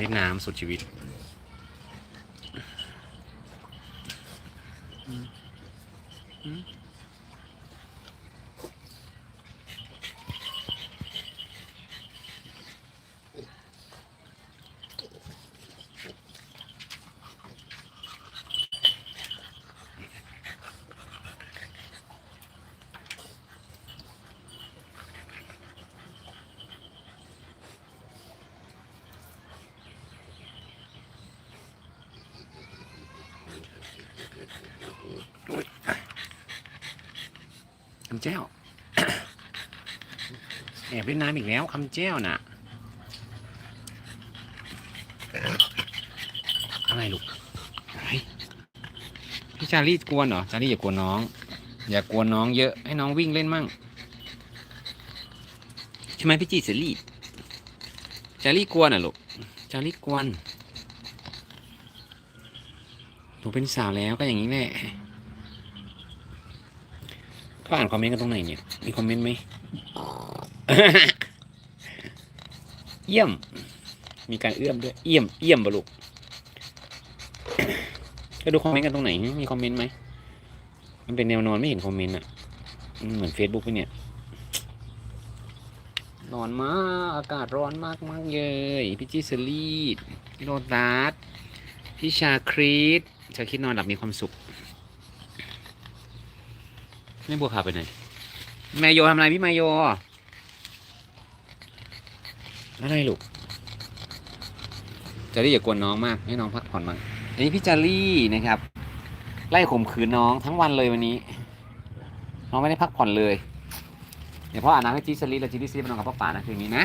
เล่นน้ำสุดชีวิตคำแจ้วแอบเล่นน้ำอีกแล้วคำแจ้วน่ะ อะไรลูกพี่ชาลีกวนเหรอชาลีอย่ากวนน้อง อย่ากวนน้องเยอะให้น้องวิ่งเล่นมั่งใช่ไหมพี่จีเสรีชาลีกวนอะลูกชาลีกวนหนูเป็นสาวแล้วก็อย่างนี้แหละ เขาอ่านคอมเมนต์กันตรงไหนเนี่ย มีคอมเมนต์ไหม เยี่ยม มีการเอื้อมด้วย เยี่ยม เยี่ยมบลูกก็ดูคอมเมนต์กันตรงไหน มีคอมเมนต์ไหม มันเป็นแนวนอนไม่เห็นคอมเมนต์อะ เหมือนเฟซบุ๊กเนี่ยร้อนมาก อากาศร้อนมากมากเลย พี่จิสลีดพี่โรตัสพี่ชาครีตชาคริดนอนหลับมีความสุข แม่บัวพาไปไหนแมโยทำอะไรพี่แมโยอะไรลูกจารี่อย่ากวนน้องมากให้น้องพักผ่อนบ้างอันนี้พี่จารี่นะครับ ไล่ข่มขืนน้องทั้งวันเลยวันนี้ น้องไม่ได้พักผ่อนเลย เดี๋ยวพ่ออาบน้ำให้จิสลีแล้วจิสลีไปนอนกับพ่อป่านะคืนนี้นะ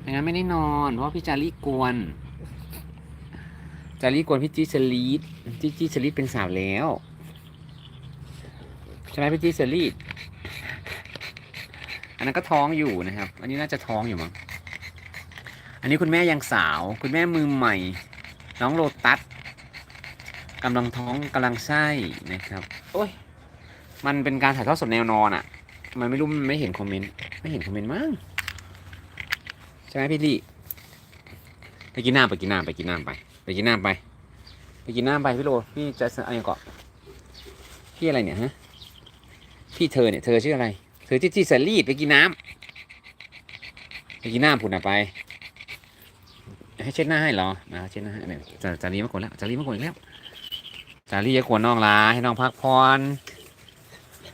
ไม่งั้นไม่ได้นอนเพราะว่าพี่จารี่กวนจารี่กวนพี่จิสลีจิจิสลีเป็นสาวแล้วใช่ไหมพี่จีเซอรี่อันนั้นก็ท้องอยู่นะครับ อันนี้น่าจะท้องอยู่มั้ง อันนี้คุณแม่ยังสาว คุณแม่มือใหม่ น้องโลตัสกำลังท้องกำลังไส้นะครับ โอ้ย มันเป็นการถ่ายทอดสดแนวนอนอะ่ะ มันไม่รู้มันไม่เห็นคอมเมนต์ ไม่เห็นคอมเมนต์มั้ง ใช่ไหมพี่ลี่ไปกินน้ำไปกินน้ำไปกินน้ำไป ไปกินน้ำไป ไปกินน้ำไปพี่โลพี่จะอะไรเก่อนพี่อะไรเนี่ยฮะ พี่เธอเนี่ยเธอชื่ออะไร เธอที่ที่สลีดไปกินน้ำไปกินน้ำผุนอะไป ให้เช็ดหน้าให้เหรอนะเช็ดหน้าให้เนี่ยจาจารีมากดแล้วจารีมากดอีกแล้วจารีจะกวนน้องลาให้น้องพักผ่อน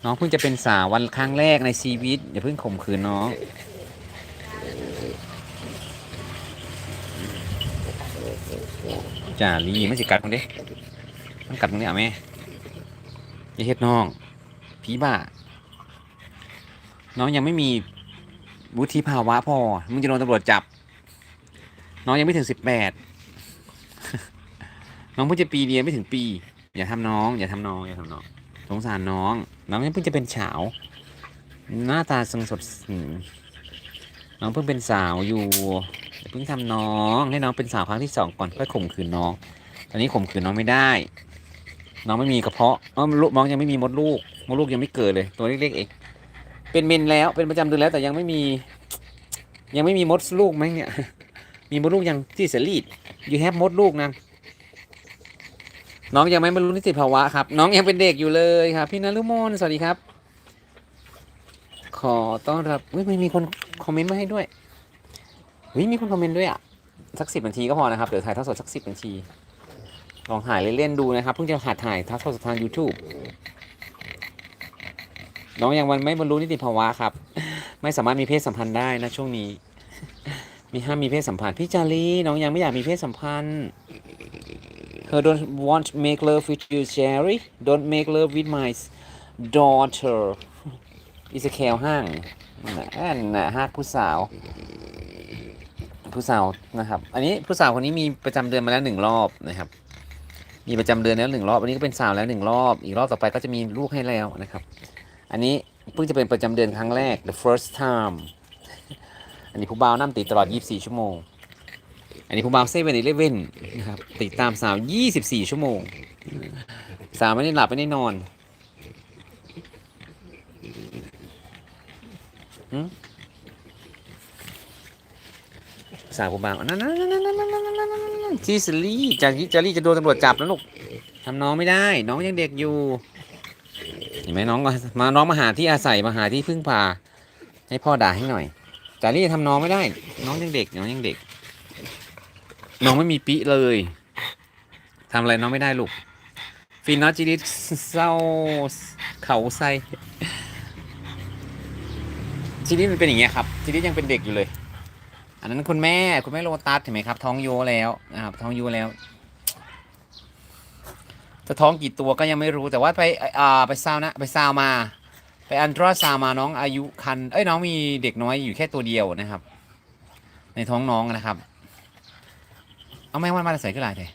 น้องเพิ่งจะเป็นสาววันครั้งแรกในชีวิตอย่าเพิ่งข่มขืนน้องจารีไม่สิกัดมึงเด้มันกัดมึงเนี่ยแม่อย่เฮ็ดน้อง ผีบ้าน้องยังไม่มีวุฒิภาวะพอ มึงจะโดนตำรวจจับ น้องยังไม่ถึงสิบแปด น้องเพิ่งจะปีเดียวไม่ถึงปี อย่าทำน้อง อย่าทำน้อง อย่าทำน้อง สงสารน้อง น้องยังเพิ่งจะเป็นสาวหน้าตาทรงสดน้องเพิ่งเป็นสาวอยู่เพิ่งทำน้อง ให้น้องเป็นสาวครั้งที่สองก่อนค่อยข่มขืนน้อง ตอนนี้ข่มขืนน้องไม่ได้ น้องไม่มีกระเพาะเออลูกน้องยังไม่มีมดลูกมดลูกยังไม่เกิดเลย ตัวเล็กๆเองเป็นเมนแล้วเป็นประจำเดือนแล้วแต่ยังไม่มี ยังไม่มีมดลูกไหมเนี่ย มีมดลูกยังที่เสลีดอยู่แฮปมดลูกนะน้องยังไม่บรรลุนิติภาวะครับ น้องยังเป็นเด็กอยู่เลยครับ พี่นฤมลสวัสดีครับ ขอต้อนรับเฮ้ยไม่มีคนคอมเมนต์มาให้ด้วยเฮ้ยมีคนคอมเมนต์ด้วยอะสักสิบนาทีก็พอนะครับเดี๋ยวถ่ายทอดสดสักสิบนาที ลองถ่ายเล่นๆดูนะครับ เพิ่งจะหัดถ่ายทอดสดทาง YouTube น้องยังวันไม่บรรลุนิติภาวะครับ ไม่สามารถมีเพศสัมพันธ์ได้นะช่วงนี้ มีห้ามมีเพศสัมพันธ์พี่จารีน้องยังไม่อยากมีเพศสัมพันธ์ Her don't want to make love with you Jerry don't make love with my daughter อิสแคลห้างนั่นนะอันนะฮักผู้สาว ผู้สาวนะครับ อันนี้ผู้สาวคนนี้มีประจำเดือนมาแล้วหนึ่งรอบนะครับ มีประจำเดือนแล้วหนึ่งรอบ อันนี้ก็เป็นสาวแล้วหนึ่งรอบ อีกรอบต่อไปก็จะมีลูกให้แล้วนะครับ อันนี้เพิ่งจะเป็นประจำเดือนครั้งแรก the first time อันนี้ผู้บ่าวนั่ติดตลอด 24 ชั่วโมง อันนี้ผู้บ่าวเซเว่นอีเลเว่นนะครับติดตามสาว 24 ชั่วโมง สาวไม่ได้หลับไม่ได้นอน สาวผมบางนั่นนั่นนั่นนั่นนั่นนั่นจีสลี่จากจีสลี่จะโดนตำรวจจับแล้วลูกทำน้องไม่ได้ น้องยังเด็กอยู่ เห็นไหมน้องมาน้องมาหาที่อาศัยมาหาที่พึ่งพา ให้พ่อด่าให้หน่อยจารี่ทำน้องไม่ได้ น้องยังเด็ก น้องยังเด็ก น้องไม่มีปีเลยทำอะไรน้องไม่ได้ลูกฟินนอจิริเศร้าเขาไซจิริมันเป็นอย่างเงี้ยครับจิริยังเป็นเด็กอยู่เลย อันนั้นคุณแม่คุณแม่โลตัสเห็นไหมครับ ท้องโยแล้วนะครับท้องโยแล้ว จะท้องกี่ตัวก็ยังไม่รู้แต่ว่าไปอ่าไปซาวนะไปซาวมา ไปอันตราซาวมาน้องอายุคันเอ้ยน้องมีเด็กน้อยอยู่แค่ตัวเดียวนะครับ ในท้องน้องนะครับ เอาแม่วันมาใส่ขึ้นลายเลย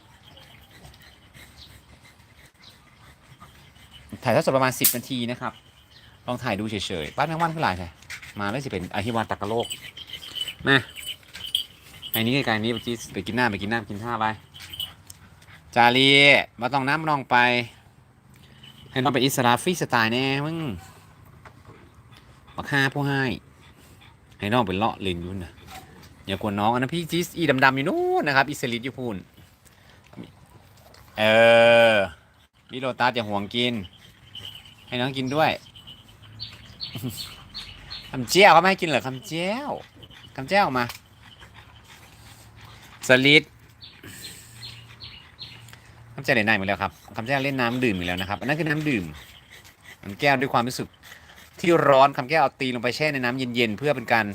ถ่ายทอดสดประมาณ 10 นาทีนะครับ ลองถ่ายดูเฉยๆป้าแมงวันขึ้นลายเลยมาแล้วสิเป็นอหิวาตกะโลกมา อ้นี้ไกลๆนี้ไปกินไปกินหน้าไปกินหน้ากินท่าไป จารีมาต้องน้ำน้องไป ให้น้องไปอิสระฟรีสไตล์แน่มึงมาฆ่าผู้ให้ ให้น้องไปเลาะเล่นยุ่นนะอย่ากวนน้องอันนั้นพี่จีสอีดำๆอยู่นู้นนะครับ อิสริตอยู่พูนเออพี่โรตัสอย่าห่วงกิน ให้น้องกินด้วยคำเจ้าเขาไม่ให้กินเหรอคำเจ้าคำเจ้ามา สลิดคำแจ้งไหนๆหมดแล้วครับคำแจ้งเล่นน้ำดื่มอีกแล้วนะครับ อันนั้นคือน้ำดื่มมันแก้วด้วยความรู้สึกที่ร้อนคำแก้วเอาตีลงไปแช่ในน้ำเย็นๆเพื่อเป็นการ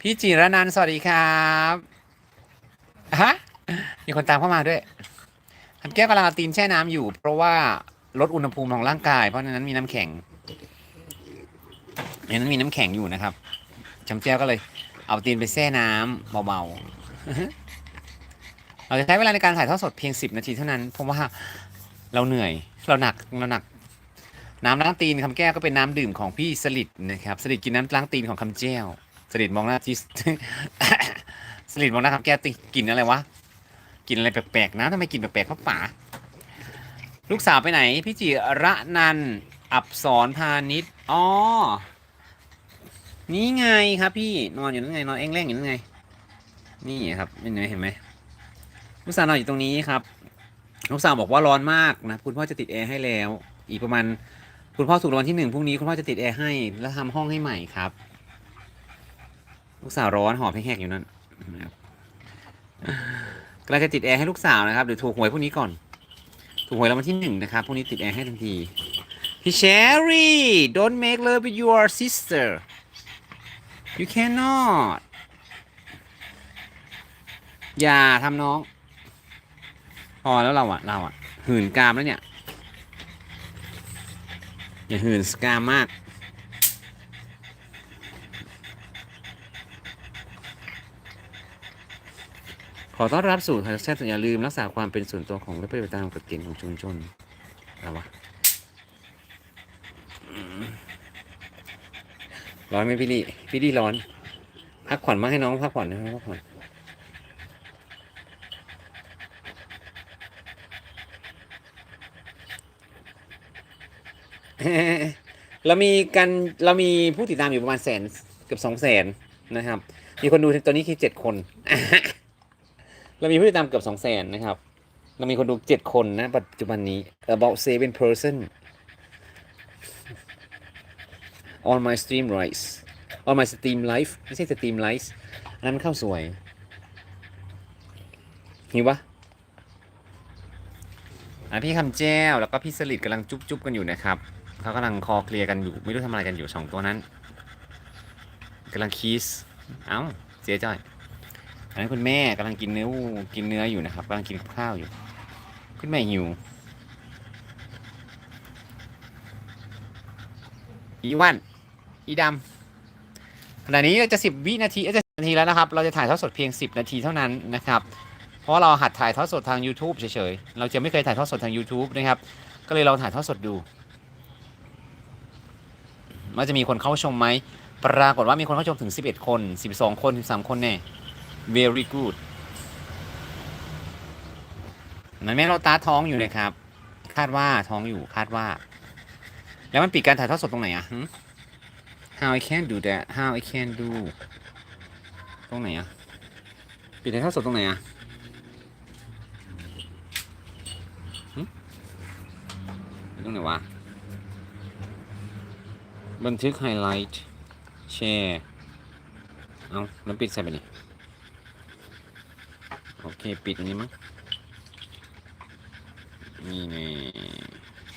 พี่จิรนันสวัสดีครับฮะมีคนตามเข้ามาด้วยคำแก้วกำลังเอาตีนแช่น้ำอยู่ เพราะว่าลดอุณหภูมิของร่างกาย เพราะในนั้นมีน้ำแข็งในนั้นมีน้ำแข็งอยู่นะครับคำแก้วก็เลยเอาตีนไปแช่น้ำเบาๆ เราจะใช้เวลาในการถ่ายทอดสดเพียง 10 นาทีเท่านั้น เพราะว่าเราเหนื่อย เราหนัก เราหนัก น้ำล้างตีนคำแก้วก็เป็นน้ำดื่มของพี่สลิดนะครับ สลิดกินน้ำล้างตีนของคำแจ้ว สลิดมองหน้าที่สลิดมองหน้าคำแก้วติกินอะไรวะ กินอะไรแปลกๆนะทำไมกินแปลกๆเพราะป๋า ลูกสาวไปไหน พี่จิระนัน อับสรพาณิชย์อ๋อ นี่ไงครับพี่ นอนอยู่นั่นไง นอนเอ้งแรงอยู่นั่นไง นี่ครับเห็นไหมเห็นไหม ลูกสาวนอนอยู่ตรงนี้ครับลูกสาวบอกว่าร้อนมากนะคุณพ่อจะติดแอร์ให้แล้ว อีกประมาณคุณพ่อถูกรางวัลที่หนึ่งพรุ่งนี้คุณพ่อจะติดแอร์ให้ แล้วทำห้องให้ใหม่ครับ ลูกสาวร้อนหอบแห้งๆอยู่นั่นนะครับกำลังจะติดแอร์ให้ลูกสาวนะครับเดี๋ยวถูกหวยพรุ่งนี้ก่อน ถูกหวยรางวัลที่หนึ่งนะครับพรุ่งนี้ติดแอร์ให้ทันทีพี่เชอรี่ don't make love with your sister you cannot อย่าทำน้อง พอแล้วเราอะเราอะหื่นกามแล้วเนี่ยอย่าหื่นสกามมาก ขอต้อนรับสู่ไทยแซ่บอย่าลืมรักษาความเป็นส่วนตัวของและปฏิบัติตามกฎเกณฑ์ของชุมชนอะไรวะร้อนไหมพี่ลี่พี่ลี่ร้อน พักผ่อนมากให้น้องพักผ่อนนะพักผ่อน เรามีกันเรามีผู้ติดตามอยู่ประมาณแสนเกือบสองแสนนะครับ มีคนดูตอนนี้คือเจ็ดคน เรามีผู้ติดตามเกือบสองแสนนะครับ เรามีคนดูเจ็ดคนนะ ปัจจุบันนี้ about seven person on my stream rise on my stream live ไม่ใช่ stream live อันนั้นเข้าสวยหิวปะอะพี่คำแจ้วแล้วก็พี่สลิดกำลังจุ๊บๆกันอยู่นะครับ เขากำลังคอเคลียร์กันอยู่ ไม่รู้ทำอะไรกันอยู่สองตัวนั้นกำลังคีสเอ้าเสียจ้อยอันนั้นคุณแม่กำลังกินเนื้อกินเนื้ออยู่นะครับกำลังกินข้าวอยู่ คุณแม่หิวอีวันอีดำขณะนี้จะสิบวินาทีจะนาทีแล้วนะครับ เราจะถ่ายทอดสดเพียง 10 นาทีเท่านั้นนะครับ เพราะเราหัดถ่ายทอดสดทาง YouTube เฉยๆ เราจะไม่เคยถ่ายทอดสดทาง YouTube นะครับ ก็เลยลองถ่ายทอดสดดู ว่าจะมีคนเข้าชมไหม ปรากฏว่ามีคนเข้าชมถึง 11 คน 12 คน 13 คนแน่ very good มันแม่เราตาท้องอยู่นะครับ คาดว่าท้องอยู่คาดว่า แล้วมันปิดการถ่ายทอดสดตรงไหนอะ how I can do that how I can do ตรงไหนอะปิดให้เท่าสดตรงไหนอะตรงไหนวะ บันทึกไฮไลท์แชร์เอาแล้วปิดใส่ไปนี่โอเค ปิดอันนี้มั้งนี่ไง